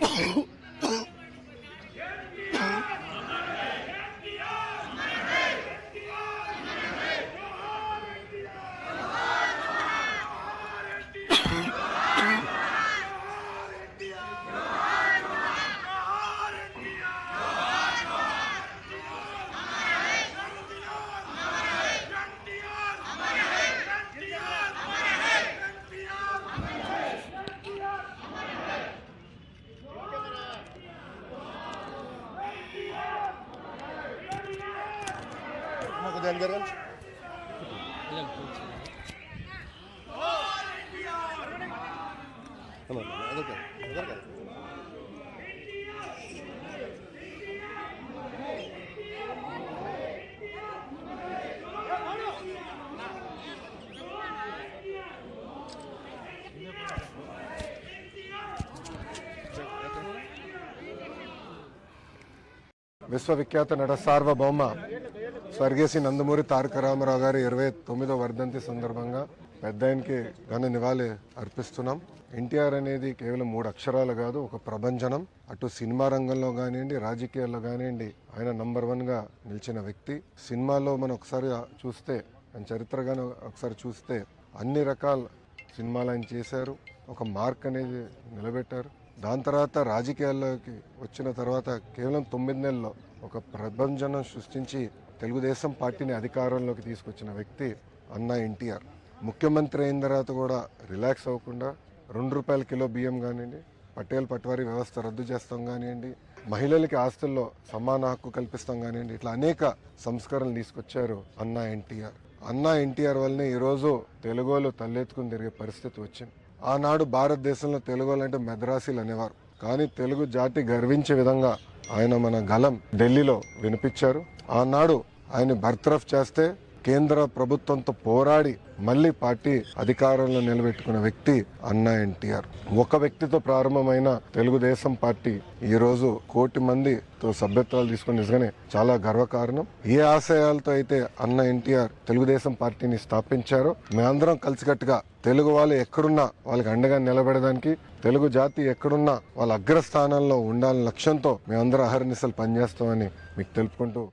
Oh! Camera తెరపడు కదా మాకు ధ్యాన్ గారు అదొక అదొక విశ్వవిఖ్యాత నట సార్వభౌమ స్వర్గీయ నందమూరి తారక రామారావు గారి ఇరవై తొమ్మిదో వర్ధంతి సందర్భంగా పెద్ద ఆయనకి ఘన నివాళి అర్పిస్తున్నాం. ఎన్టీఆర్ అనేది కేవలం మూడు అక్షరాలు కాదు ఒక ప్రభంజనం. అటు సినిమా రంగంలో కానివ్వండి రాజకీయాల్లో కానివ్వండి ఆయన నంబర్ వన్గా నిలిచిన వ్యక్తి. సినిమాలో మనం ఒకసారి చూస్తే ఆయన చరిత్రగాను ఒకసారి చూస్తే అన్ని రకాల సినిమాలు ఆయన చేశారు. ఒక మార్క్ అనేది నిలబెట్టారు. దాని తర్వాత రాజకీయాల్లోకి వచ్చిన తర్వాత కేవలం తొమ్మిది నెలల్లో ఒక ప్రభంజనం సృష్టించి తెలుగుదేశం పార్టీని అధికారంలోకి తీసుకొచ్చిన వ్యక్తి అన్నా ఎన్టీఆర్. ముఖ్యమంత్రి అయిన తర్వాత కూడా రిలాక్స్ అవ్వకుండా రెండు రూపాయల కిలో బియ్యం కానివ్వండి పటేల్ పట్వారీ వ్యవస్థ రద్దు చేస్తాం కానివ్వండి మహిళలకి ఆస్తుల్లో సమాన హక్కు కల్పిస్తాం కానివ్వండి ఇట్లా అనేక సంస్కరణలు తీసుకొచ్చారు అన్నా ఎన్టీఆర్. అన్నా ఎన్టీఆర్ వల్లనే ఈరోజు తెలుగులో తల్లెత్తుకుని తిరిగే పరిస్థితి వచ్చింది. ఆనాడు భారతదేశంలో తెలుగు అంటే మెద్రాసీలు అనేవారు. కానీ తెలుగు జాతి గర్వించే విధంగా ఆయన మన గలం ఢిల్లీలో వినిపించారు. ఆనాడు ఆయన బర్త్రఫ్ చేస్తే కేంద్ర ప్రభుత్వంతో పోరాడి మళ్ళీ పార్టీ అధికారంలో నిలబెట్టుకున్న వ్యక్తి అన్నా ఎన్టీఆర్. ఒక వ్యక్తితో ప్రారంభమైన తెలుగుదేశం పార్టీ ఈ రోజు కోటి మందితో సభ్యత్వాలు తీసుకుని నిజంగానే చాలా గర్వకారణం. ఏ ఆశయాలతో అయితే అన్న ఎన్టీఆర్ తెలుగుదేశం పార్టీని స్థాపించారో మేమందరం కలిసికట్టుగా తెలుగు వాళ్ళు ఎక్కడున్నా వాళ్ళకి అండగా నిలబడడానికి తెలుగు జాతి ఎక్కడున్నా వాళ్ళ అగ్రస్థానంలో ఉండాలని లక్ష్యంతో మేమందరం అహర్నిశలు పనిచేస్తామని మీకు తెలుపుకుంటూ